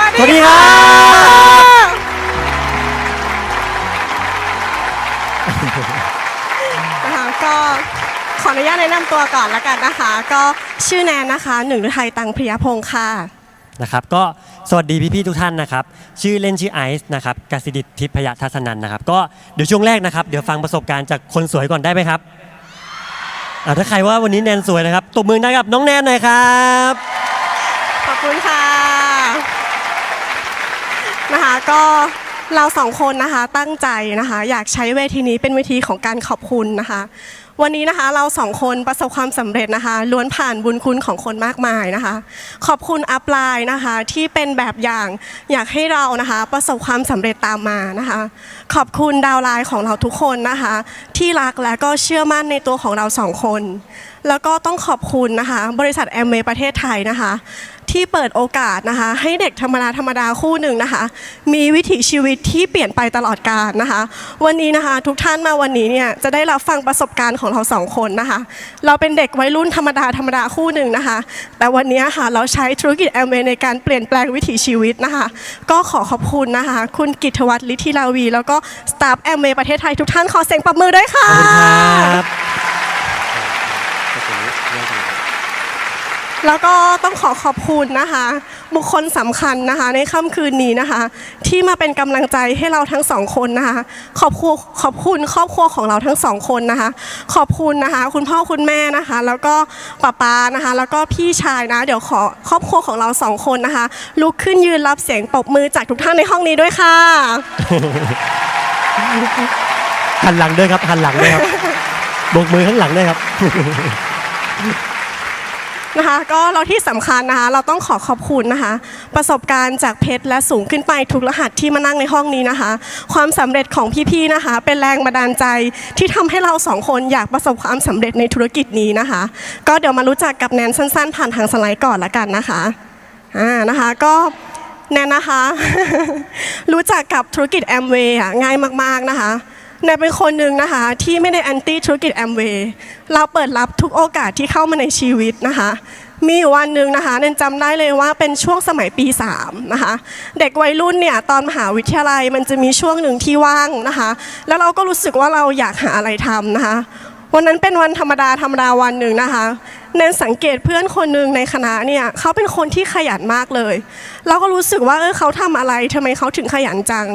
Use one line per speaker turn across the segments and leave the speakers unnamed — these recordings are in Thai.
วัส
สวัสดี
ดี
ครั
นะคะก็ขออนุญาตแนะนำตัวก่อนละกันนะคะ ก็ชื่อแนนนะคะ หนึ่งฤทัยตังพริยพงศ์ค่ะ
นะครับก็สวัสดีพี่ๆทุกท่านนะครับ ชื่อเล่นชื่อไอซ์นะครับกสิดิตทิพยทัศนันนะครับ ก็เดี๋ยวช่วงแรกนะครับเดี๋ยวฟังประสบการณ์จากคนสวยก่อนได้ไหมครับอ่าถ้าใครว่าวันนี้แนนสวยนะครับตบมือได้กับน้องแนนหน่อยครับ
ขอบคุณค่ะ นะคะก็เราสองคนนะคะตั้งใจนะคะอยากใช้เวทีนี้เป็นเวทีของการขอบคุณนะคะ วันนี้นะคะเราสองคนประสบความสำเร็จนะคะ ล้วนผ่านบุญคุณของคนมากมายนะคะ ขอบคุณอัพไลน์นะคะที่เป็นแบบอย่างอยากให้เรานะคะประสบความสำเร็จตามมานะคะ ขอบคุณดาวไลน์ของเราทุกคนนะคะ ที่รักและก็เชื่อมั่นในตัวของเราสองคน แล้วก็ต้องขอบคุณนะคะ บริษัทแอมเวประเทศไทยนะคะ ที่เปิดโอกาสนะคะ ให้เด็กธรรมดาธรรมดาคู่หนึ่งนะคะ มีวิถีชีวิตที่เปลี่ยนไปตลอดกาลนะคะ วันนี้นะคะ ทุกท่านมาวันนี้เนี่ยจะได้รับฟังประสบการณ์ของเราสองคนนะคะ เราเป็นเด็กวัยรุ่นธรรมดาธรรมดาคู่หนึ่งนะคะ แต่วันนี้ค่ะเราใช้ธุรกิจแอมเวในการเปลี่ยนแปลงวิถีชีวิตนะคะ ก็ขอขอบคุณนะคะ คุณกิตวัฒน์ลิทธิลาวี แล้วก็สตาฟแอมเวประเทศไทยทุกท่านขอเสียงปรบมือด้วยค่ะ
ขอบคุณครับ
แล้วก็ต้องขอขอบคุณนะคะ บุคคลสำคัญนะคะ ในค่ำคืนนี้นะคะ ที่มาเป็นกำลังใจให้เราทั้งสองคนนะคะขอบคุณขอบคุณครอบครัวของเราทั้งสองคนนะคะ ขอบคุณนะคะ คุณพ่อคุณแม่นะคะ แล้วก็ป้าป๊านะคะ แล้วก็พี่ชายนะ เดี๋ยวขอครอบครัวของเราสองคนนะคะ ลุกขึ้นยืนรับเสียงปรบมือจากทุกท่านในห้องนี้ด้วยค่ะ
หันหลังด้วยครับหันหลังด้วยครับโบกมือข้างหลังด้วยครับ
นะคะก็เราที่สำคัญนะคะเราต้องขอขอบคุณนะคะ ประสบการณ์จากเพชรและสูงขึ้นไปทุกรหัสที่มานั่งในห้องนี้นะคะ ความสำเร็จของพี่ๆนะคะ เป็นแรงบันดาลใจที่ทำให้เราสองคนอยากประสบความสำเร็จในธุรกิจนี้นะคะ ก็เดี๋ยวมารู้จักกับแนนสั้นๆ ผ่านทางสไลด์ก่อนละกันนะคะอ่านะคะก็แนนนะคะ รู้จักกับธุรกิจแอมเวย์ง่ายมากๆนะคะ แนนเป็นคนหนึ่งนะคะ ที่ไม่ได้แอนตี้ธุรกิจแอมเวย์เราเปิดรับทุกโอกาสที่เข้ามาในชีวิตนะคะ มีอยู่วันหนึ่งนะคะแนนจำได้เลยว่าเป็นช่วงสมัยปี 3 นะคะ เด็กวัยรุ่นเนี่ยตอนมหาวิทยาลัยมันจะมีช่วงหนึ่งที่ว่างนะคะ แล้วเราก็รู้สึกว่าเราอยากหาอะไรทำนะคะ วันนั้นเป็นวันธรรมดาธรรมดาวันหนึ่งนะคะ แนนสังเกตเพื่อนคนหนึ่งในคณะเนี่ยเขาเป็นคนที่ขยันมากเลย เราก็รู้สึกว่าเออเขาทำอะไรทำไมเขาถึงขยันจัง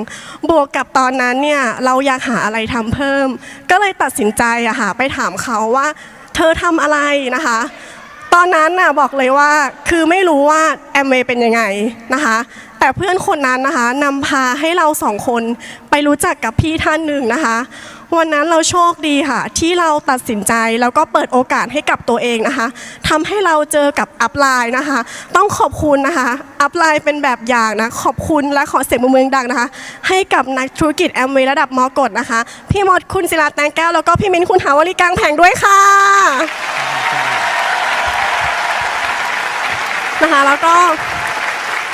บวกกับตอนนั้นเนี่ยเราอยากหาอะไรทำเพิ่ม ก็เลยตัดสินใจอะค่ะไปถามเขาว่า เธอทำอะไรนะคะ ตอนนั้นน่ะบอกเลยว่าคือไม่รู้ว่าแอมเวย์เป็นยังไงนะคะแต่เพื่อนคนนั้นนะคะนำพาให้เราสองคนไปรู้จักกับพี่ท่านหนึ่งนะคะ วันนั้นเราโชคดีค่ะ ที่เราตัดสินใจแล้วก็เปิดโอกาสให้กับตัวเองนะคะทำให้เราเจอกับอัพไลน์นะคะ ต้องขอบคุณนะคะ อัพไลน์เป็นแบบอย่างนะ ขอบคุณและขอเสียงปรบมือดังนะคะ ให้กับนักธุรกิจแอมเวย์ระดับมอกฎนะคะ พี่มดคุณศิลาแตงแก้วแล้วก็พี่มิ้นคุณหาวลีกลางแผงด้วยค่ะนะคะแล้วก็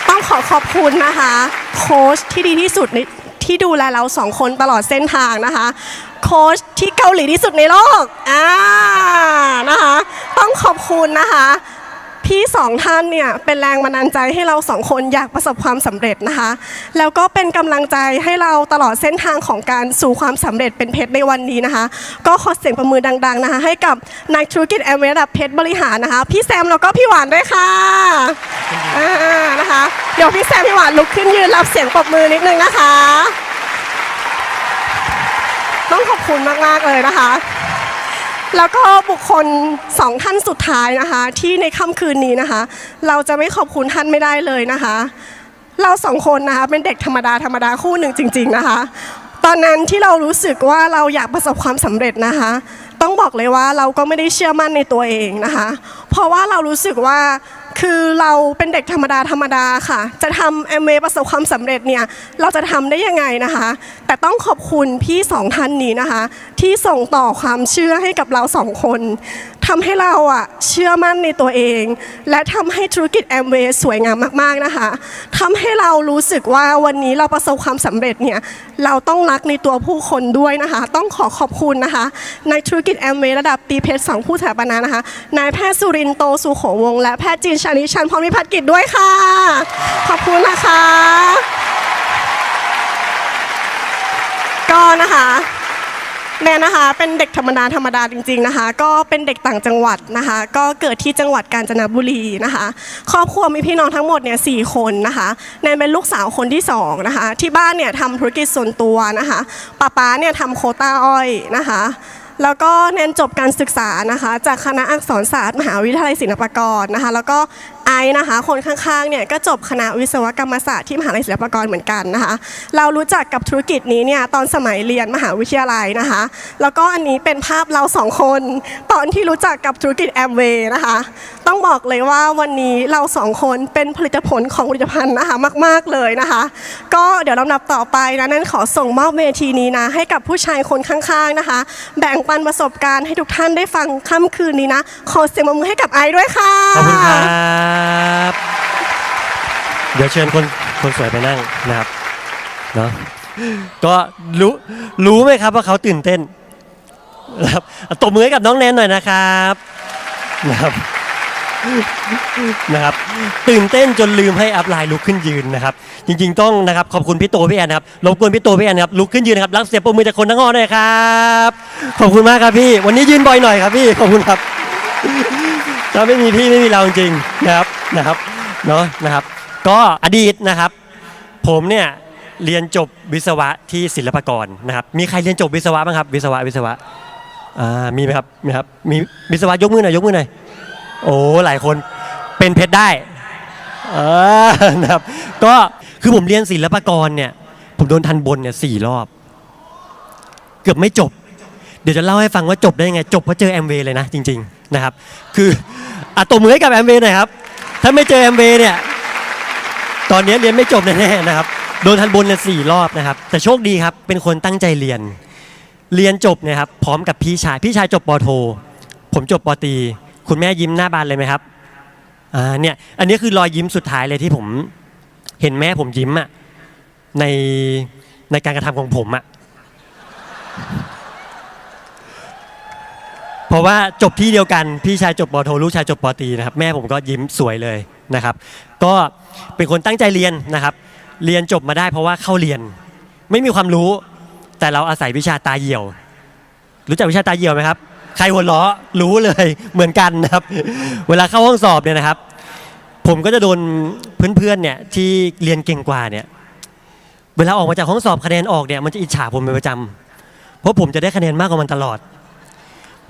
ต้องขอขอบคุณนะคะ โค้ชที่ดีที่สุดใน ที่ดูแลเราสองคนตลอดเส้นทางนะคะ โค้ชที่เกาหลีที่สุดในโลกอ่านะคะ ต้องขอบคุณนะคะ พี่สองท่านเนี่ยเป็นแรงบันดาลใจให้เราสองคนอยากประสบความสำเร็จนะคะ แล้วก็เป็นกำลังใจให้เราตลอดเส้นทางของการสู่ความสำเร็จเป็นเพชรในวันนี้นะคะ ก็ขอเสียงประมือดัง ๆนะคะ ให้กับนักธุรกิจแอมเวย์รดับเพชรบริหารนะคะ พี่แซมแล้วก็พี่หวานด้วยค่ะอ่านะคะ เดี๋ยวพี่แซมพี่หวานลุกขึ้นยืนรับเสียงปรบมือนิดนึงนะคะ ต้องขอบคุณมากๆเลยนะคะ แล้วก็บุคคลสองท่านสุดท้ายนะคะ ที่ในค่ำคืนนี้นะคะ เราจะไม่ขอบคุณท่านไม่ได้เลยนะคะ เราสองคนนะคะเป็นเด็กธรรมดาธรรมดาคู่หนึ่งจริง ๆนะคะ ตอนนั้นที่เรารู้สึกว่าเราอยากประสบความสำเร็จนะคะ ต้องบอกเลยว่าเราก็ไม่ได้เชื่อมั่นในตัวเองนะคะ เพราะว่าเรารู้สึกว่าคือเราเป็นเด็กธรรมดาธรรมดาค่ะ จะทำแอมเวย์ประสบความสำเร็จเนี่ย เราจะทำได้ยังไงนะคะ แต่ต้องขอบคุณพี่สองท่านนี้นะคะ ที่ส่งต่อความเชื่อให้กับเราสองคนทำให้เราอะเชื่อมั่นในตัวเอง และทำให้ธุรกิจแอมเวย์สวยงามมากๆนะคะทำให้เรารู้สึกว่าวันนี้เราประสบความสำเร็จเนี่ยเราต้องรักในตัวผู้คนด้วยนะคะ ต้องขอขอบคุณนะคะ ในธุรกิจแอมเวย์ระดับปีเพชรสองผู้สถาปนานะคะนายแพทย์สุรินโตสุโขวงศ์และแพทย์จีนชานิชันพรหมิพัฒกิจด้วยค่ะ ขอบคุณนะคะ ก็นะคะ แนนนะคะเป็นเด็กธรรมดาธรรมดาจริง ๆนะคะ ก็เป็นเด็กต่างจังหวัดนะคะ ก็เกิดที่จังหวัดกาญจนบุรีนะคะ ครอบครัวมีพี่น้องทั้งหมดเนี่ยสี่คนนะคะแนนเป็นลูกสาวคนที่สองนะคะ ที่บ้านเนี่ยทำธุรกิจส่วนตัวนะคะป้าป๊าเนี่ยทำโคต้าอ้อยนะคะ แล้วก็แนนจบการศึกษานะคะ จากคณะอักษรศาสตร์มหาวิทยาลัยศิลปากรนะคะ แล้วก็ ไอซ์นะคะ คนข้างๆเนี่ยก็จบคณะวิศวกรรมศาสตร์ที่มหาวิทยาลัยศิลปากรเหมือนกันนะคะ เรารู้จักกับธุรกิจนี้เนี่ยตอนสมัยเรียนมหาวิทยาลัยนะคะ แล้วก็อันนี้เป็นภาพเราสองคนตอนที่รู้จักกับธุรกิจแอมเวย์นะคะ ต้องบอกเลยว่าวันนี้เราสองคนเป็นผลิตผลของผลิตภัณฑ์นะคะมาก ๆเลยนะคะ ก็เดี๋ยวลำดับต่อไปนะนั่นขอส่งมอบเวทีนี้นะให้กับผู้ชายคนข้างๆนะคะ แบ่งปันประสบการณ์ให้ทุกท่านได้ฟังค่ำคืนนี้นะ ขอเสียงปรบมือให้กับไอซ์ด้วยค่ะ
ขอบคุณครับเดี๋ยวเชิญคนคนสวยไปนั่งนะครับเนาะก็รู้รู้ไหมครับว่าเขาตื่นเต้นนะครับตบมือให้กับน้องแนนหน่อยนะครับนะครับนะครับตื่นเต้นจนลืมให้อัพไลน์ลุกขึ้นยืนนะครับ จริงๆต้องนะครับขอบคุณพี่โตพี่แอนนะครับรบกวนพี่โตพี่แอนนะครับลุกขึ้นยืนนะครับรับเสียงปรบมือจากคนทั้งห้องหน่อยครับ ขอบคุณมากครับพี่ วันนี้ยืนบ่อยหน่อยครับพี่ขอบคุณครับ ถ้าไม่มีพี่ไม่มีเราจริงนะครับนะครับเนาะนะครับ ก็อดีตนะครับ ผมเนี่ยเรียนจบวิศวะที่ศิลปากรนะครับมีใครเรียนจบวิศวะบ้างครับ วิศวะวิศวะอ่ามีไหมครับมีครับมีวิศวะยกมือหน่อยยกมือหน่อยโอ้หลายคนเป็นเพชรได้เออนะครับก็คือผมเรียนศิลปากรเนี่ยผมโดนทันบนเนี่ยสี่รอบ เกือบไม่จบ เดี๋ยวจะเล่าให้ฟังว่าจบได้ยังไง จบเพราะเจอแอมเวย์เลยนะจริง ๆ นะครับ คืออะตบมือให้กับแอมเวย์หน่อยครับ ถ้าไม่เจอแอมเวย์เนี่ย ตอนนี้เรียนไม่จบแน่ๆนะครับ โดนทันบนเนี่ยสี่รอบนะครับ แต่โชคดีครับ เป็นคนตั้งใจเรียน เรียนจบนี่ยครับ พร้อมกับพี่ชาย พี่ชายจบปโท ผมจบปตรีคุณแม่ยิ้มหน้าบานเลยไหมครับ อ่า เนี่ย อันนี้คือรอยยิ้มสุดท้ายเลยที่ผม เห็นแม่ผมยิ้มอะในในการกระทำของผมอะ เพ ราะว่าจบที่เดียวกันพี่ชายจบปโทลูกชายจบปตีนะครับแม่ผมก็ยิ้มสวยเลยนะครับ ก็เป็นคนตั้งใจเรียนนะครับ เรียนจบมาได้เพราะว่าเข้าเรียน ไม่มีความรู้แต่เราอาศัยวิชาตาเหี่ยว รู้จักวิชาตาเหี่ยวไหมครับ ใครหัวเราะรู้เลยเหมือนกันนะครับ เวลาเข้าห้องสอบเนี่ยนะครับ ผมก็จะโดนเพื่อนๆเนี่ยที่เรียนเก่งกว่าเนี่ยเวลาออกมาจากห้องสอบคะแนนออกเนี่ยมันจะอิจฉาผมเป็นประจำเพราะผมจะได้คะแนนมากกว่ามันตลอด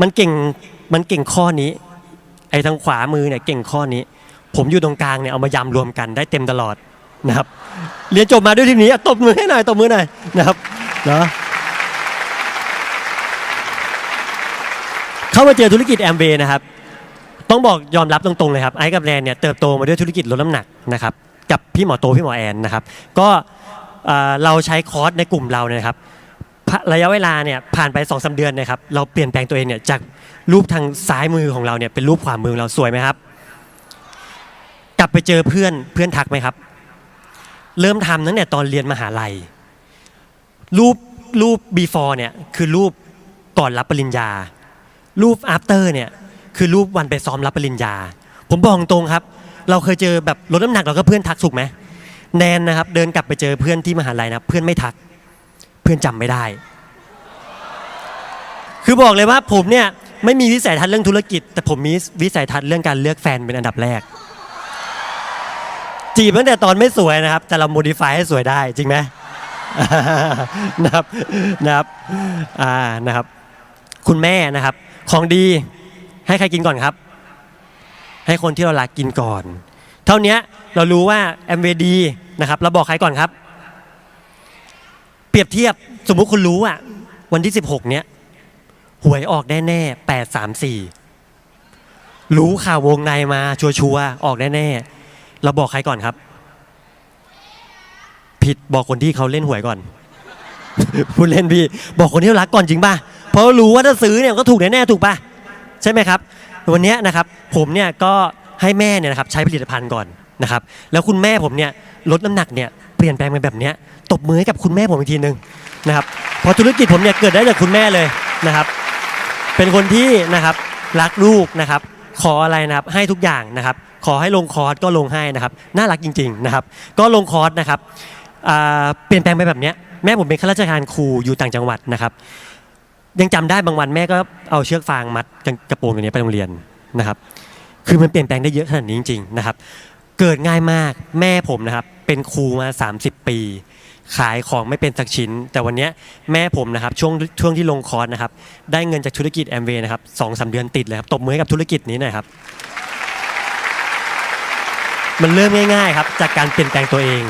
มันเก่งมันเก่งข้อนี้ ไอ้ทางขวามือเนี่ยเก่งข้อนี้ ผมอยู่ตรงกลางเนี่ยเอามายำรวมกันได้เต็มตลอดนะครับ เรียนจบมาด้วยทีนี้ตบมือให้หน่อยตบมือหน่อยนะครับเนาะเข้ามาเจอธุรกิจแอมเบนะครับ ต้องบอกยอมรับตรงๆเลยครับไอ้กับแนนเนี่ยเติบโตมาด้วยธุรกิจลดน้ำหนักนะครับกับพี่หมอโตพี่หมอแอนนะครับ ก็เราใช้คอร์สในกลุ่มเราเนี่ยครับ ระยะเวลาเนี่ยผ่านไป2อสเดือนนะครับเราเปลี่ยนแปลงตัวเองเนี่ยจากรูปทางซ้ายมือของเราเนี่ยเป็นรูปขวามือของเราสวยไหมครับ กลับไปเจอเพื่อนเพื่อนทักไหมครับ เริ่มทำตั้งแต่ตอนเรียนมหาลัย รูปรูป before เนี่ยคือรูปก่อนรับปริญญา รูป after เนี่ยคือรูปวันไปซ้อมรับปริญญา ผมบอกตรงครับ เราเคยเจอแบบลดน้ำหนักเราก็เพื่อนทักสุกไหมแนนนะครับ เดินกลับไปเจอเพื่อนที่มหาลัยนะเพื่อนไม่ทัก เพื่อนจำไม่ได้ คือบอกเลยว่าผมเนี่ยไม่มีวิสัยทัศน์เรื่องธุรกิจ แต่ผมมีวิสัยทัศน์เรื่องการเลือกแฟนเป็นอันดับแรก จีบตั้งแต่ตอนไม่สวยนะครับ แต่เราโมดิฟายให้สวยได้จริงไหมนะครับนะครับอ่านะครับ คุณแม่นะครับ ของดีให้ใครกินก่อนครับ ให้คนที่เรารักกินก่อน เท่านี้เรารู้ว่าแอมเวดีนะครับเราบอกใครก่อนครับ รียบเทียบสมมุติคุณรู้อะวันที่ 16 เนี้ยหวยออกแน่แน่แปดสามสี่รู้ข่าววงในมาชัวร์ๆออกแน่แน่ๆเราบอกใครก่อนครับ ผิดบอกคนที่เขาเล่นหวยก่อนพูดเล่นพี่บอกคนที่รักก่อนจริงป่ะเพราะรู้ว่าถ้าซื้อเนี่ยก็ถูกแน่ๆถูกป่ะใช่ไหมครับ วันนี้นะครับผมเนี่ยก็ให้แม่เนี่ยนะครับใช้ผลิตภัณฑ์ก่อนนะครับ แล้วคุณแม่ผมเนี่ยลดน้ำหนักเนี่ย เปลี่ยนแปลงไปแบบนี้ตบมือให้กับคุณแม่ผมอีกทีหนึ่งนะครับเพราะธุรกิจผมเนี่ยเกิดได้จากคุณแม่เลยนะครับ เป็นคนที่นะครับรักลูกนะครับ ขออะไรนะครับให้ทุกอย่างนะครับ ขอให้ลงคอร์สก็ลงให้นะครับ น่ารักจริง ๆนะครับ ก็ลงคอร์สนะครับเปลี่ยนแปลงไปแบบนี้แม่ผมเป็นข้าราชการครูอยู่ต่างจังหวัดนะครับ ยังจำได้บางวันแม่ก็เอาเชือกฟางมัดกระโปรงตัวนี้ไปโรงเรียนนะครับ คือมันเปลี่ยนแปลงได้เยอะขนาดนี้จริงๆนะครับ เกิดง่ายมากแม่ผมนะครับ เป็นครูมา 30 ปี ขายของไม่เป็นสักชิ้น แต่วันเนี้ยแม่ผมนะครับช่วงช่วงที่ลงคอร์สนะครับได้เงินจากธุรกิจแอมเวย์นะครับสองสามเดือนติดเลยครับตบมือให้กับธุรกิจนี้หน่อยครับมันเริ่มง่ายๆครับจากการเปลี่ยนแปลงตัวเอง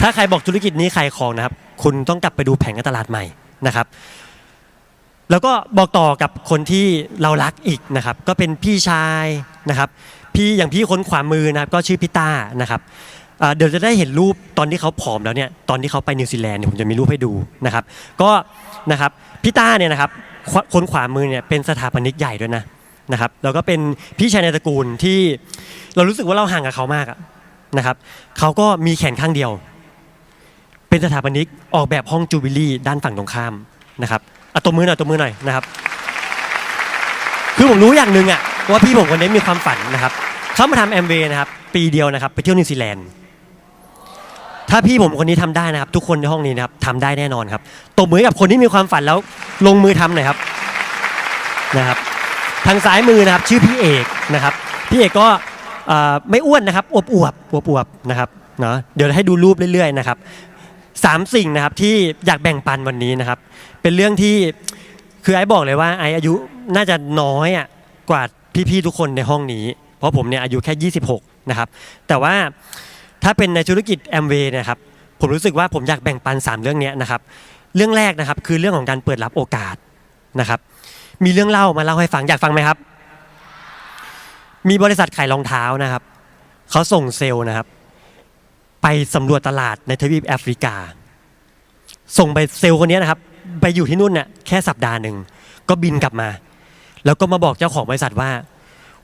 ถ้าใครบอกธุรกิจนี้ขายของนะครับ คุณต้องกลับไปดูแผนการตลาดใหม่นะครับ แล้วก็บอกต่อกับคนที่เรารักอีกนะครับ ก็เป็นพี่ชายนะครับ พี่อย่างพี่คนขวามือนะครับ ก็ชื่อพี่ต้านะครับ อ่าเดี๋ยวจะได้เห็นรูปตอนที่เขาผอมแล้วเนี่ยตอนที่เขาไปนิวซีแลนด์เนี่ยผมจะมีรูปให้ดูนะครับก็นะครับพี่ต้าเนี่ยนะครับคนขวามือเนี่ยเป็นสถาปนิกใหญ่ด้วยนะนะครับแล้วก็เป็นพี่ชายในตระกูลที่เรารู้สึกว่าเราห่างกับเขามากอะนะครับเขาก็มีแขนข้างเดียว เป็นสถาปนิกออกแบบห้องจูบิลี่ด้านฝั่งตรงข้ามนะครับอะตบมือหน่อยตบมือหน่อยนะครับคือผมรู้อย่างหนึ่งอะว่าพี่ผมคนนี้มีความฝันนะครับเขามาทำแอมเวย์นะครับปีเดียวนะครับไปเที่ยวนิวซีแลนด์ ถ้าพี่ผมคนนี้ทำได้นะครับ ทุกคนในห้องนี้นะครับทำได้แน่นอนครับตบมือให้กับคนที่มีความฝันแล้วลงมือทำหน่อยครับนะครับ ทางซ้ายมือนะครับชื่อพี่เอกนะครับ พี่เอกก็เอ่อไม่อ้วนนะครับอวบอวบอวบอวบนะครับเนาะเดี๋ยวให้ดูรูปเรื่อยๆนะครับสามสิ่งนะครับที่อยากแบ่งปันวันนี้นะครับ เป็นเรื่องที่คือไอ้บอกเลยว่าไอ้อายุน่าจะน้อยอะกว่าพี่ๆทุกคนในห้องนี้ เพราะผมเนี่ยอายุแค่ 26 นะครับ แต่ว่า ถ้าเป็นในธุรกิจแอมเวย์นะครับผมรู้สึกว่าผมอยากแบ่งปัน 3 เรื่องเนี้ยนะครับ เรื่องแรกนะครับคือเรื่องของการเปิดรับโอกาสนะครับ มีเรื่องเล่ามาเล่าให้ฟังอยากฟังไหมครับ มีบริษัทขายรองเท้านะครับเขาส่งเซลล์นะครับ ไปสำรวจตลาดในทวีปแอฟริกา ส่งไปเซลล์คนนี้นะครับ ไปอยู่ที่นู่นเนี่ยแค่สัปดาห์หนึ่งก็บินกลับมา แล้วก็มาบอกเจ้าของบริษัทว่า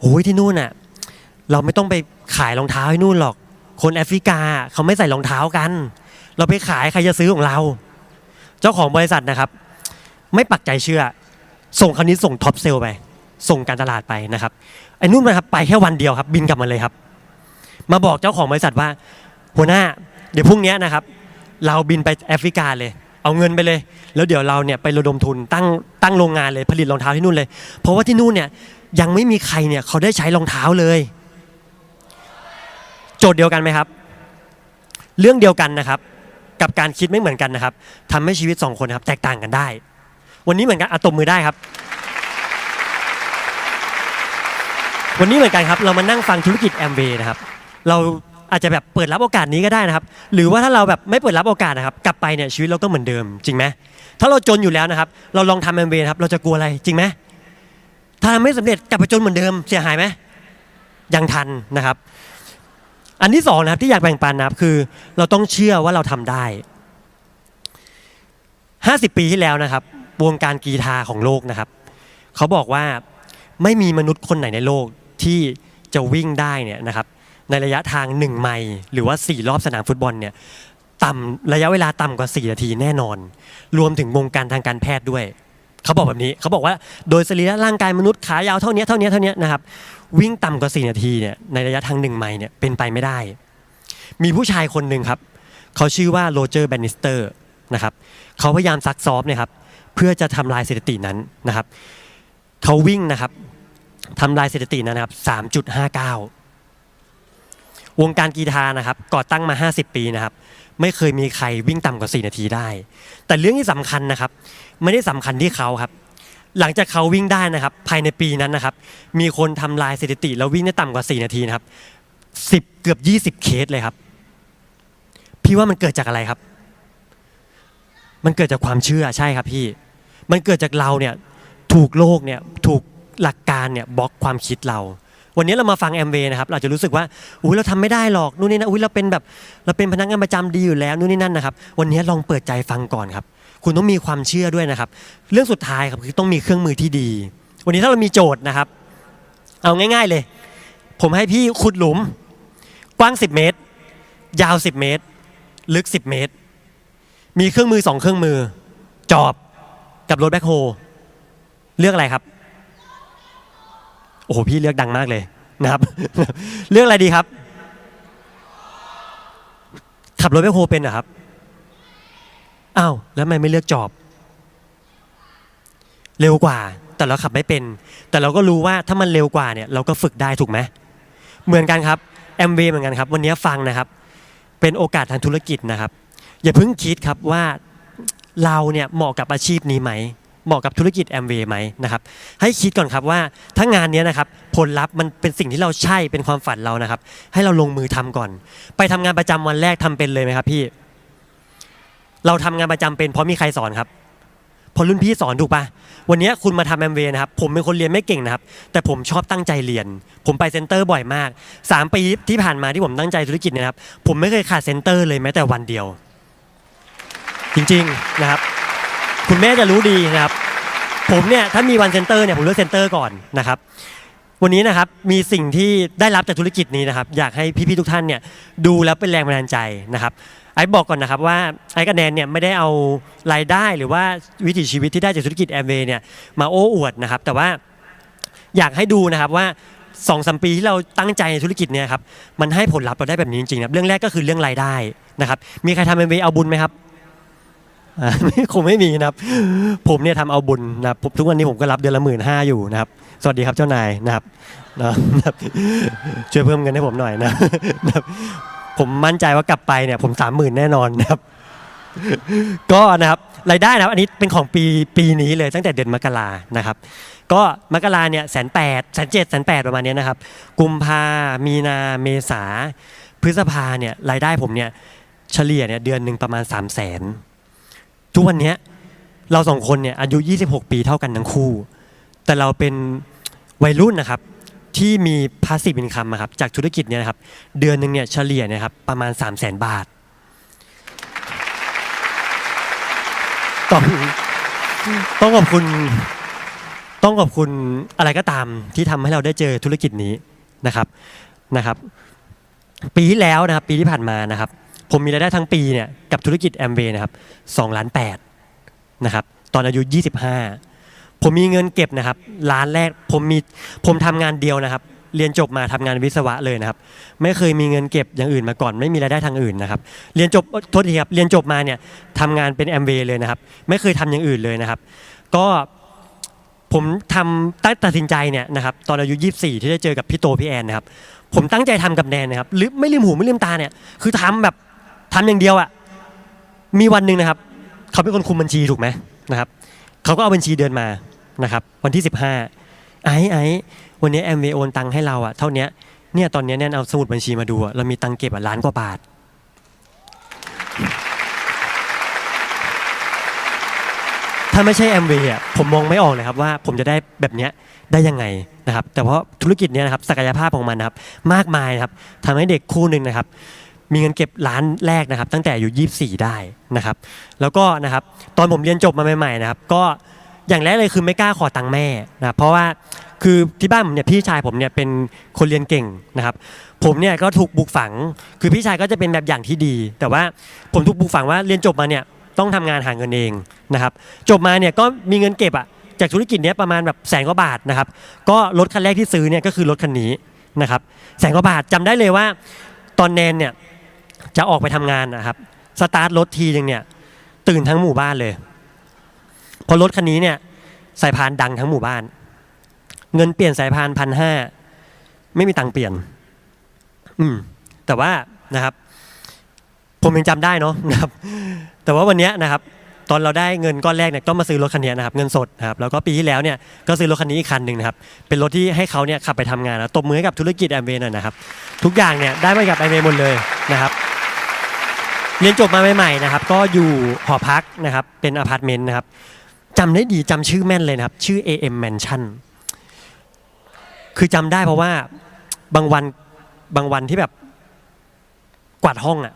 โอ้ยที่นู่นน่ะ เราไม่ต้องไปขายรองเท้าให้นู่นหรอก คนแอฟริกาเขาไม่ใส่รองเท้ากัน เราไปขายใครจะซื้อของเรา เจ้าของบริษัทนะครับ ไม่ปักใจเชื่อ ส่งคราวนี้ส่งท็อปเซลไป ส่งการตลาดไปนะครับไอ้นู่นนะครับไปแค่วันเดียวครับ บินกลับมาเลยครับ มาบอกเจ้าของบริษัทว่า หัวหน้า เดี๋ยวพรุ่งนี้นะครับ เราบินไปแอฟริกาเลย เอาเงินไปเลย แล้วเดี๋ยวเราเนี่ยไประดมทุนตั้งตั้งโรงงานเลยผลิตรองเท้าที่นู่นเลย เพราะว่าที่นู่นเนี่ยยังไม่มีใครเนี่ยเขาได้ใช้รองเท้าเลย โจทย์เดียวกันไหมครับ เรื่องเดียวกันนะครับ กับการคิดไม่เหมือนกันนะครับทำให้ชีวิตสองคนนะครับ แตกต่างกันได้ วันนี้เหมือนกันอะตบมือได้ครับ วันนี้เหมือนกันครับ เรามานั่งฟังธุรกิจแอมเวย์นะครับ เราอาจจะแบบเปิดรับโอกาสนี้ก็ได้นะครับ หรือว่าถ้าเราแบบไม่เปิดรับโอกาสนะครับ กลับไปเนี่ยชีวิตเราก็เหมือนเดิมจริงไหมถ้าเราจนอยู่แล้วนะครับ เราลองทำแอมเวย์ครับ เราจะกลัวอะไรจริงไหมถ้าไม่สำเร็จกลับไปจนเหมือนเดิมเสียหายไหมยังทันนะครับ อันที่สองนะครับที่อยากแบ่งปันนะครับคือ เราต้องเชื่อว่าเราทำได้ 50 ปีที่แล้วนะครับ วงการกีฬาของโลกนะครับ เขาบอกว่าไม่มีมนุษย์คนไหนในโลกที่จะวิ่งได้เนี่ยนะครับ ในระยะทาง 1 ไมล์หรือว่า 4 รอบสนามฟุตบอลเนี่ยต่ำระยะเวลาต่ำกว่า 4 นาทีแน่นอน รวมถึงวงการทางการแพทย์ด้วย เขาบอกแบบนี้เขาบอกว่าโดยสรีระร่างกายมนุษย์ขายาวเท่านี้เท่านี้เท่านี้นะครับวิ่งต่ำกว่า4นาทีเนี่ยในระยะทาง1ไมล์เนี่ยเป็นไปไม่ได้ มีผู้ชายคนหนึ่งครับเขาชื่อว่าโรเจอร์แบนนิสเตอร์นะครับเขาพยายามซักซ้อมเนะครับเพื่อจะทำลายสถิตินั้นนะครับเขาวิ่งนะครับทำลายสถิตินั้นนะครับ3.59 วงการกีฬานะครับก่อตั้งมา 50 ปีนะครับไม่เคยมีใครวิ่งต่ำกว่า 4 นาทีได้ แต่เรื่องที่สำคัญนะครับ ไม่ได้สำคัญที่เขาครับ หลังจากเขาวิ่งได้นะครับ ภายในปีนั้นนะครับ มีคนทำลายสถิติ แล้ววิ่งได้ต่ำกว่า 4 นาทีนะครับ10เกือบ20เคสเลยครับ พี่ว่ามันเกิดจากอะไรครับ มันเกิดจากความเชื่อใช่ครับพี่ มันเกิดจากเราเนี่ยถูกโลกเนี่ยถูกหลักการเนี่ยบล็อกความคิดเรา วันนี้เรามาฟังแอมเวนะครับเราจะรู้สึกว่าอุ้ยเราทำไม่ได้หรอกนู่นนี่นะอุ้ยเราเป็นแบบเราเป็นพนักงานประจำดีอยู่แล้วนู่นนี่นั่นนะครับ วันนี้ลองเปิดใจฟังก่อนครับ คุณต้องมีความเชื่อด้วยนะครับ เรื่องสุดท้ายครับคือต้องมีเครื่องมือที่ดี วันนี้ถ้าเรามีโจทย์นะครับ เอาง่าย ๆเลย ผมให้พี่ขุดหลุม กว้าง 10 เมตร ยาว 10 เมตร ลึก 10 เมตร มีเครื่องมือสองเครื่องมือ จอบกับรถแบ็คโฮเลือกอะไรครับ โอ้โหพี่เลือกดังมากเลยนะครับเรื่องอะไรดีครับ ขับรถไม่โคเป็นเหรอครับ อ้าวแล้วทำไมไม่เลือกจอบ เร็วกว่า แต่เราขับไม่เป็น แต่เราก็รู้ว่าถ้ามันเร็วกว่าเนี่ยเราก็ฝึกได้ถูกไหมเหมือนกันครับแอมเวเหมือนกันครับ วันนี้ฟังนะครับ เป็นโอกาสทางธุรกิจนะครับ อย่าเพิ่งคิดครับว่าเราเนี่ยเหมาะกับอาชีพนี้ไหมเหมาะกับธุรกิจแอมเวย์ไหมนะครับให้คิดก่อนครับว่าถ้างานเนี้ยนะครับผลลัพธ์มันเป็นสิ่งที่เราใช่เป็นความฝันเรานะครับ ให้เราลงมือทำก่อน ไปทำงานประจำวันแรกทำเป็นเลยไหมครับพี่ เราทำงานประจำเป็นเพราะมีใครสอนครับเพราะรุ่นพี่สอนถูกปะวันนี้คุณมาทำแอมเวย์นะครับ ผมเป็นคนเรียนไม่เก่งนะครับ แต่ผมชอบตั้งใจเรียน ผมไปเซ็นเตอร์บ่อยมากสามปีที่ผ่านมาที่ผมตั้งใจธุรกิจเนยนะครับ ผมไม่เคยขาดเซ็นเตอร์เลยแม้แต่วันเดียว จริงๆนะครับ คุณแม่จะรู้ดีนะครับ ผมเนี่ยถ้ามีวันเซ็นเตอร์เนี่ยผมเลือกเซ็นเตอร์ก่อนนะครับ วันนี้นะครับมีสิ่งที่ได้รับจากธุรกิจนี้นะครับ อยากให้พี่ๆทุกท่านเนี่ยดูแล้วเป็นแรงบันดาลใจนะครับ ไอ้บอกก่อนนะครับว่าไอ้กับแนนเนี่ยไม่ได้เอารายได้หรือว่าวิถีชีวิตที่ได้จากธุรกิจแอมเวย์เนี่ยมาโอ้อวดนะครับ แต่ว่าอยากให้ดูนะครับว่าสองสามปีที่เราตั้งใจในธุรกิจเนี่ยครับมันให้ผลลัพธ์เราได้แบบนี้จริงๆนะเรื่องแรกก็คือเรื่องรายได้นะครับ มีใครทำแอมเวย์เอาบุญไหมครับคงไม่มีนะครับ ผมเนี่ยทำเอาบุญนะครับผมทุกวันนี้ผมก็รับเดือนละหมื่นห้าอยู่นะครับ สวัสดีครับเจ้านายนะครับช่วยเพิ่มเงินให้ผมหน่อยนะนะครับ ผมมั่นใจว่ากลับไปเนี่ยผมสามหมื่นแน่นอนนะครับ ก็นะครับรายได้นะครับอันนี้เป็นของปีปีนี้เลยตั้งแต่เดือนมกรานะครับ ก็มกราเนี่ยแสนแปดแสนเจ็ดแสนแปดประมาณเนี้ยนะครับ กุมภามีนาเมษาพฤษภาเนี่ยรายได้ผมเนี่ยเฉลี่ยเนี่ยเดือนหนึ่งประมาณ3 0 0แสนทุกวันเนี้ยเราสองคนเนี่ยอายุ 26 ปีเท่ากันทั้งคู่ แต่เราเป็นวัยรุ่นนะครับ ที่มีพาสซีฟอินคัมครับจากธุรกิจเนี่ยนะครับเดือนหนึ่งเนี่ยเฉลี่ยเนะครับประมาณ 3 0 0แสนบาทต้องต้องขอบคุณต้องขอบคุณอะไรก็ตามที่ทำให้เราได้เจอธุรกิจนี้นะครับนะครับ ปีที่แล้วนะครับปีที่ผ่านมานะครับ ผมมีรายได้ทั้งปีเนี่ยกับธุรกิจแอมเบนะครับ2ล้าน8นะครับตอนอายุ 25 ผมมีเงินเก็บนะครับล้านแรกผมมีผมทำงานเดียวนะครับ เรียนจบมาทำงานวิศวะเลยนะครับ ไม่เคยมีเงินเก็บอย่างอื่นมาก่อน ไม่มีรายได้ทางอื่นนะครับเรียนจบโทษทีครับเรียนจบมาเนี่ยทำงานเป็นแอมเบเลยนะครับ ไม่เคยทำอย่างอื่นเลยนะครับ ก็ผมทำตั้งตัดสินใจเนี่ยนะครับตอนอายุ 24 ที่ได้เจอกับพี่โตพี่แอนนะครับ ผมตั้งใจทำกับแนนนะครับลืมไม่ลืมหูไม่ลืมตาเนี่ยคือทำแบบทำอย่างเดียวอะมีวันหนึ่งนะครับ เขาเป็นคนคุมบัญชีถูกไหมนะครับ เขาก็เอาบัญชีเดินมา นะครับ วันที่ 15 ไอ้ไอ้วันนี้แอมเวโอนตังค์ให้เราอะเท่านี้เนี่ยตอนนี้แนนเอาสมุดบัญชีมาดูเรามีตังค์เก็บอะล้านกว่าบาท ถ้าไม่ใช่แอมเวย์อะผมมองไม่ออกเลยครับว่าผมจะได้แบบเนี้ยได้ยังไงนะครับ แต่เพราะธุรกิจเนี้ยนะครับศักยภาพของมันนะครับ มากมายครับทำให้เด็กคู่หนึ่งนะครับ มีเงินเก็บล้านแรกนะครับ ตั้งแต่อายุ24 ได้นะครับ แล้วก็นะครับตอนผมเรียนจบมาใหม่ๆนะครับ ก็ อย่างแรกเลยคือไม่กล้าขอตังค์แม่นะครับเพราะว่าคือที่บ้านผมเนี่ยพี่ชายผมเนี่ยเป็นคนเรียนเก่งนะครับ ผมเนี่ยก็ถูกปลูกฝัง คือพี่ชายก็จะเป็นแบบอย่างที่ดี แต่ว่าผมถูกปลูกฝังว่าเรียนจบมาเนี่ยต้องทำงานหาเงินเองนะครับ จบมาเนี่ยก็มีเงินเก็บอะจากธุรกิจเนี้ยประมาณแบบแสนกว่าบาทนะครับ ก็รถคันแรกที่ซื้อเนี่ยก็คือรถคันนี้นะครับแสนกว่าบาทจำได้เลยว่า ตอนแนนเนี่ยจะออกไปทำงานนะครับสตาร์ทรถทีนึงเนี่ยตื่นทั้งหมู่บ้านเลย พราะรถคันนี้เนี่ยสายพานดังทั้งหมู่บ้าน เงินเปลี่ยนสายพานพันห้าไม่มีตังค์เปลี่ยน อืม แต่ว่านะครับ ผมยังจำได้เนาะนะครับ แต่ว่าวันเนี้ยนะครับ ตอนเราได้เงินก้อนแรกเนี่ยต้องมาซื้อรถคันนี้นะครับ เงินสดนะครับ แล้วก็ปีที่แล้วเนี่ยก็ซื้อรถคันนี้อีกคันหนึ่งนะครับ เป็นรถที่ให้เขาเนี่ยขับไปทำงานนะตบมือกับธุรกิจแอมเวย์หน่อยนะครับ ทุกอย่างเนี่ยได้มากับแอมเวย์หมดเลยนะครับเรียนจบมาใหม่ๆนะครับ ก็อยู่หอพักนะครับ เป็นอพาร์ตเมนต์นะครับ จำได้ดีจำชื่อแม่นเลยนะครับ ชื่อ AM Mansion คือจำได้เพราะว่าบางวันบางวันที่แบบกวาดห้องอะ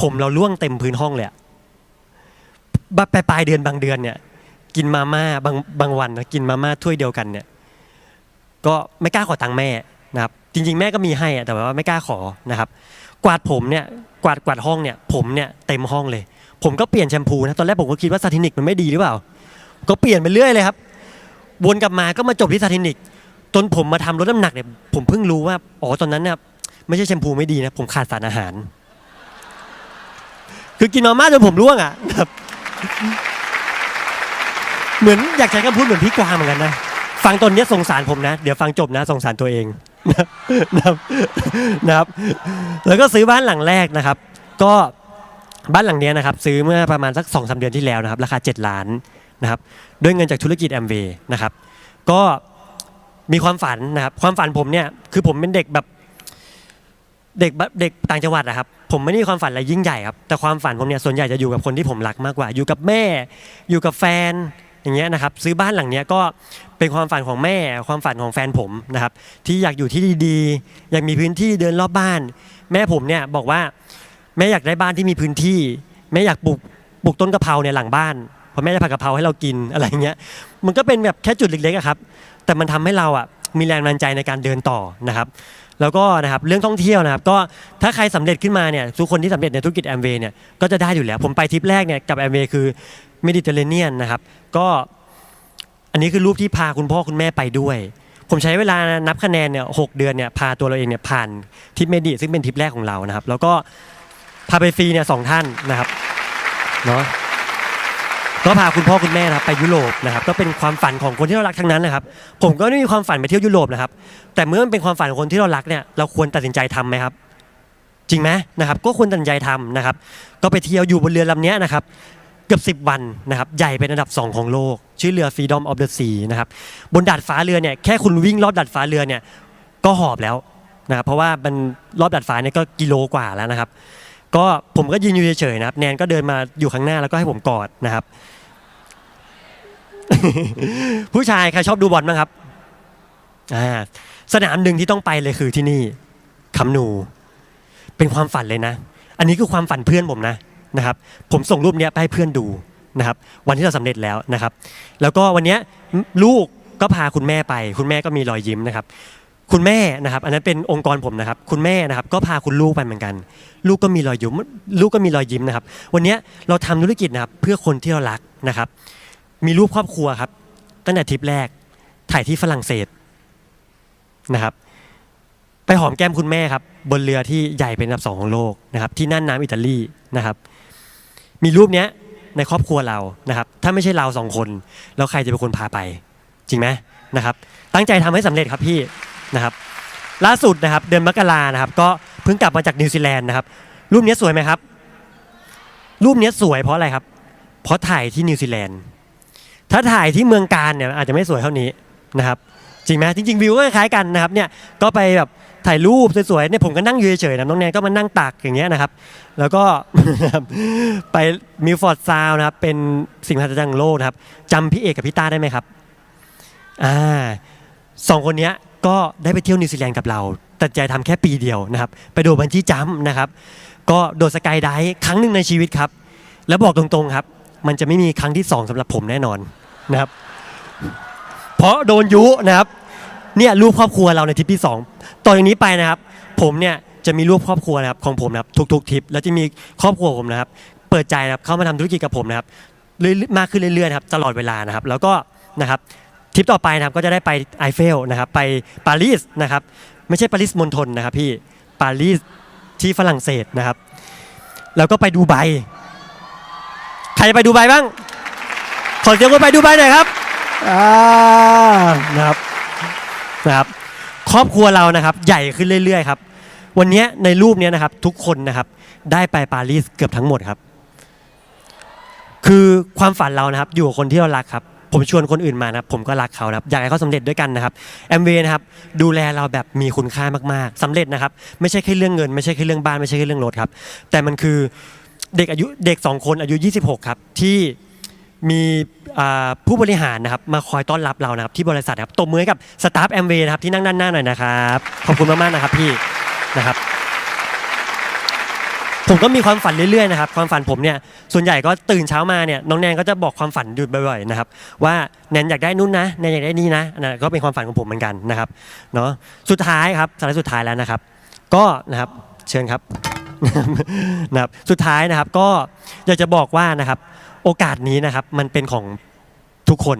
ผมเราล่วงเต็มพื้นห้องเลยอะบปลายปลายเดือนบางเดือนเนี่ย กินมาม่าบางบางวันนะกินมาม่าถ้วยเดียวกันเนี่ย ก็ไม่กล้าขอตังค์แม่นะครับ จริง ๆ แม่ก็มีให้อะแต่ว่าไม่กล้าขอนะครับ กวาดผมเนี่ยกวาดกวาดห้องเนี่ย ผมเนี่ยเต็มห้องเลย ผมก็เปลี่ยนแชมพูนะตอนแรกผมก็คิดว่าซาทินิกมันไม่ดีหรือเปล่า ก็เปลี่ยนไปเรื่อยเลยครับ วนกลับมาก็มาจบที่ซาทินิกจนผมมาทำลดน้ำหนักเนี่ยผมเพิ่งรู้ว่าอ๋อตอนนั้นเนี่ยไม่ใช่แชมพูไม่ดีนะผมขาดสารอาหาร คือกินมาม่าจนผมร่วงอะแบบเหมือนอยากใช้คำพูดเหมือนพี่กวางเหมือนกันนะฟังตอนเนี้ยสงสารผมนะ เดี๋ยวฟังจบนะสงสารตัวเองนะครับนะครับ แล้วก็ซื้อบ้านหลังแรกนะครับ ก็ บ้านหลังเนี้ยนะครับซื้อเมื่อประมาณสักสองสาเดือนที่แล้วนะครับราคา 7 ล้านนะครับด้วยเงินจากธุรกิจแอมเวย์นะครับก็มีความฝันนะครับความฝันผมเนี่ยคือผมเป็นเด็กแบบเด็กเด็กต่างจังหวัดนะครับผมไม่ได้มีความฝันอะไรยิ่งใหญ่ครับแต่ความฝันผมเนี่ยส่วนใหญ่จะอยู่กับคนที่ผมรักมากกว่า อยู่กับแม่ อยู่กับแฟนอย่างเงี้ยนะครับซื้อบ้านหลังเนี้ยก็เป็นความฝันของแม่ความฝันของแฟนผมนะครับที่อยากอยู่ที่ดีๆ อยากมีพื้นที่เดินรอบบ้าน แม่ผมเนี่ยบอกว่า แม่อยากได้บ้านที่มีพื้นที่ แม่อยากปลูกปลูกต้นกะเพราเนี่ยหลังบ้านเพราะแม่จะผัดกะเพราให้เรากินอะไรเงี้ย มันก็เป็นแบบแค่จุดเล็กๆครับ แต่มันทำให้เราอะมีแรงบันดาลใจในการเดินต่อนะครับ แล้วก็นะครับเรื่องท่องเที่ยวนะครับ ก็ถ้าใครสำเร็จขึ้นมาเนี่ยทุกคนที่สำเร็จในธุรกิจแอมเวย์เนี่ยก็จะได้อยู่แล้ว ผมไปทริปแรกเนี่ยกับแอมเวย์คือเมดิเตอร์เรเนียนนะครับ ก็อันนี้คือรูปที่พาคุณพ่อคุณแม่ไปด้วย ผมใช้เวลานับคะแนนเนี่ยหกเดือนเนี่ยพาตัวเราเองเนี่ยผ่านทริปเมดิซึ่งเป็นทริปแรกของเรานะครับ แล้วก็ พาไปฟรีเนี่ยสองท่านนะครับเนาะก็พาคุณพ่อคุณแม่นะครับไปยุโรปนะครับก็เป็นความฝันของคนที่เรารักทั้งนั้นนะครับ ผมก็ไม่มีความฝันไปเที่ยวยุโรปนะครับ แต่เมื่อมันเป็นความฝันของคนที่เรารักเนี่ยเราควรตัดสินใจทำไหมครับ จริงไหมนะครับ ก็ควรตัดสินใจทำนะครับ ก็ไปเที่ยวอยู่บนเรือลำนี้นะครับเกือบ10 วันนะครับใหญ่เป็นอันดับ 2 ของโลก ชื่อเรือ Freedom of the Sea นะครับบนดาดฟ้าเรือเนี่ยแค่คุณวิ่งรอบดาดฟ้าเรือเนี่ยก็หอบแล้วนะครับเพราะว่ามันรอบดาดฟ้าเนี่ยก็กิโลกว่าแล้วนะครับ ก็ผมก็ยืนอยู่เฉยๆนะครับ แนนก็เดินมาอยู่ข้างหน้าแล้วก็ให้ผมกอดนะครับ ผู้ชายใครชอบดูบอลบ้างครับอ่าสนามหนึ่งที่ต้องไปเลยคือที่นี่คำนู เป็นความฝันเลยนะ อันนี้คือความฝันเพื่อนผมนะนะครับ ผมส่งรูปเนี้ยไปให้เพื่อนดูนะครับ วันที่เราสำเร็จแล้วนะครับ แล้วก็วันนี้ลูกก็พาคุณแม่ไป คุณแม่ก็มีรอยยิ้มนะครับ คุณแม่นะครับ อันนั้นเป็นองค์กรผมนะครับ คุณแม่นะครับ ก็พาคุณลูกไปเหมือนกัน ลูกก็มีรอยยิ้มลูกก็มีรอยยิ้มนะครับ วันนี้เราทำธุรกิจนะครับ เพื่อคนที่เรารักนะครับ มีรูปครอบครัวครับ ตั้งแต่ทริปแรกถ่ายที่ฝรั่งเศสนะครับ ไปหอมแก้มคุณแม่ครับ บนเรือที่ใหญ่เป็นอันดับสองของโลกนะครับ ที่น่านน้ำอิตาลีนะครับ มีรูปเนี้ยในครอบครัวเรานะครับ ถ้าไม่ใช่เราสองคน แล้วใครจะเป็นคนพาไป จริงไหมนะครับ ตั้งใจทำให้สำเร็จครับพี่ นะครับล่าสุดนะครับเดือนมกรานะครับก็เพิ่งกลับมาจากนิวซีแลนด์นะครับรูปนี้สวยไหมครับ รูปนี้สวยเพราะอะไรครับ เพราะถ่ายที่นิวซีแลนด์ถ้าถ่ายที่เมืองการเนี่ยอาจจะไม่สวยเท่านี้นะครับจริงไหมจริงๆวิวก็คล้ายกันนะครับเนี่ยก็ไปแบบถ่ายรูปสวยๆเนี่ยผมก็นั่งอยู่เฉยๆนะน้องแนนก็มานั่งตักอย่างเงี้ยนะครับ แล้วก็ไปมิวฟอร์ดซาวนะครับเป็นสิ่งมหัศจรรย์ของโลกนะครับจำพี่เอกกับพี่ต้าได้ไหมครับอ่าสองคนเนี้ย ก็ได้ไปเที่ยวนิวซีแลนด์กับเรา ตัดใจทำแค่ปีเดียวนะครับ ไปโดดบันจี้จัมป์นะครับ ก็โดดสกายไดฟ์ครั้งหนึ่งในชีวิตครับ แล้วบอกตรงๆครับ มันจะไม่มีครั้งที่สองสำหรับผมแน่นอนนะครับ เพราะโดนยุนะครับ เนี่ยรูปครอบครัวเราในทริปที่สองต่อจากนี้ไปนะครับ ผมเนี่ยจะมีรูปครอบครัวนะครับของผมนะครับทุกๆทริปแล้วจะมีครอบครัวผมนะครับ เปิดใจนะครับเข้ามาทำธุรกิจกับผมนะครับเรื่อยมากขึ้นเรื่อยๆนะครับตลอดเวลานะครับ แล้วก็นะครับ ริปต่อไปนะครับก็จะได้ไปไอเฟลนะครับไปปารีสนะครับไม่ใช่ปารีสมณฑลนะครับพี่ปารีสที่ฝรั่งเศสนะครับ แล้วก็ไปดูไบใครจะไปดูไบบ้าง ขอเสียงคนไปดูไบหน่อยครับอ่านะครับนะครับ ครอบครัวเรานะครับ ใหญ่ขึ้นเรื่อยๆครับ วันเนี้ยในรูปเนี้ยนะครับทุกคนนะครับ ได้ไปปารีสเกือบทั้งหมดครับ คือความฝันเรานะครับ อยู่กับคนที่เรารักครับ ผมชวนคนอื่นมานะครับผมก็รักเขานะครับอยากให้เขาสำเร็จด้วยกันนะครับแอมเวนะครับดูแลเราแบบมีคุณค่ามากๆสำเร็จนะครับไม่ใช่แค่เรื่องเงิน ไม่ใช่แค่เรื่องบ้านไม่ใช่แค่เรื่องรถครับแต่มันคือเด็กอายุเด็กสองคนอายุ 26 ครับ ที่มีอ่าผู้บริหารนะครับมาคอยต้อนรับเรานะครับที่บริษัทนะครับตบมือให้กับสตาฟแอมเวนะครับที่นั่งด้านหน้าหน่อยนะครับขอบคุณมากๆนะครับพี่นะครับ ผมก็มีความฝันเรื่อยๆนะครับความฝันผมเนี่ยส่วนใหญ่ก็ตื่นเช้ามาเนี่ยน้องแนนก็จะบอกความฝันอยู่บ่อยๆนะครับว่าแนนอยากได้นู่นนะแนนอยากได้นี่นะนนั้นก็เป็นความฝันของผมเหมือนกันนะครับเนาะสุดท้ายครับสไลด์สุดท้ายแล้วนะครับ ก็นะครับเชิญครับนะครับสุดท้ายนะครับก็อยากจะบอกว่านะครับ โอกาสนี้นะครับมันเป็นของทุกคน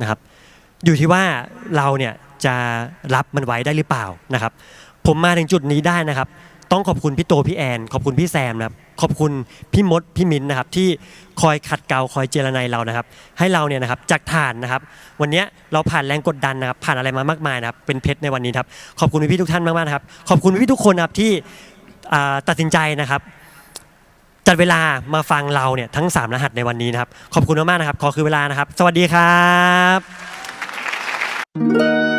นะครับ อยู่ที่ว่าเราเนี่ยจะจะรับมันไว้ได้หรือเปล่านะครับ ผมมาถึงจุดนี้ได้นะครับ ต้องขอบคุณพี่โตพี่แอน ขอบคุณพี่แซมนะครับขอบคุณพี่มดพี่มิ้นนะครับที่คอยขัดเกลาคอยเจรนายเรานะครับ ให้เราเนี่ยนะครับจากฐานนะครับ วันเนี้ยเราผ่านแรงกดดันนะครับ ผ่านอะไรมามากมายนะครับเป็นเพชรในวันนี้ครับขอบคุณพี่ทุกท่านมากๆนะครับขอบคุณพี่ทุกคนนะครับที่ตัดสินใจนะครับ จัดเวลามาฟังเราเนี่ยทั้ง 3 รหัสในวันนี้นะครับ ขอบคุณมากๆนะครับขอคือเวลานะครับ สวัสดีครับ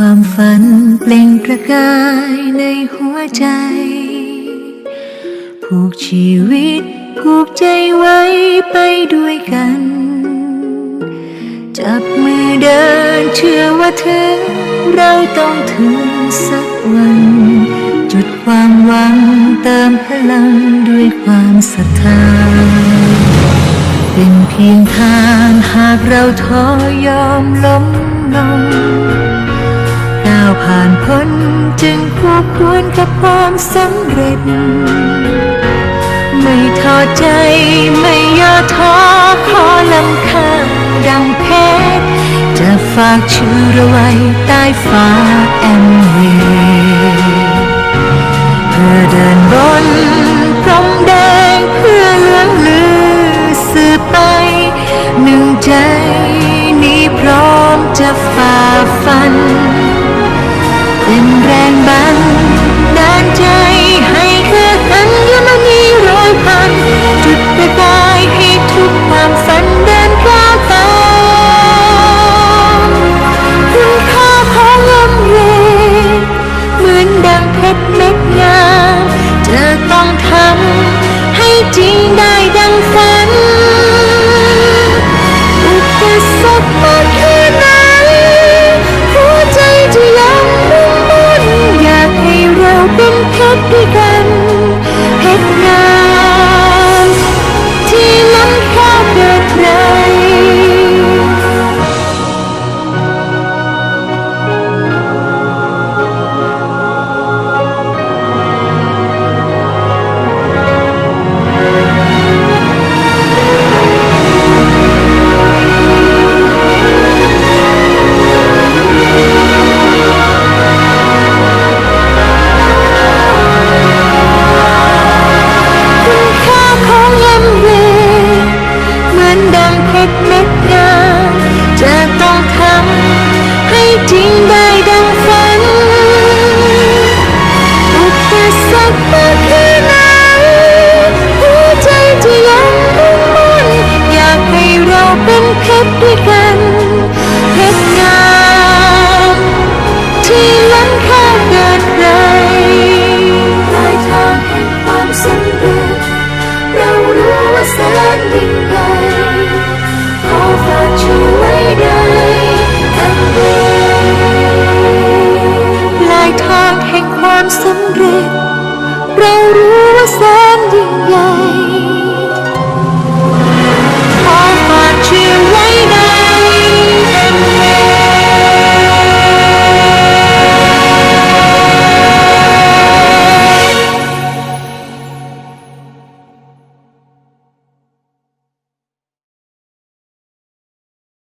ความฝันเปล่งประกายในหัวใจ ผูกชีวิตผูกใจไว้ไปด้วยกัน จับมือเดินเชื่อว่าถึงเราต้องถึงสักวัน จุดความหวังเติมพลังด้วยความศรัทธา เป็นเพียงทางหากเราท้อยอมล้มลง ผ่านพ้นจึงคู่ควรกับความสำเร็จ ไม่ท้อใจไม่ย่อท้อขอลำค่าดังเพชรจะฝากชื่อเราไว้ใต้ฟ้าแอมเวเพื่อเดินบนพรมแดงเพื่อเลื่องลือสืบไปหนึ่งใจนี้พร้อมจะฝ่าฟัน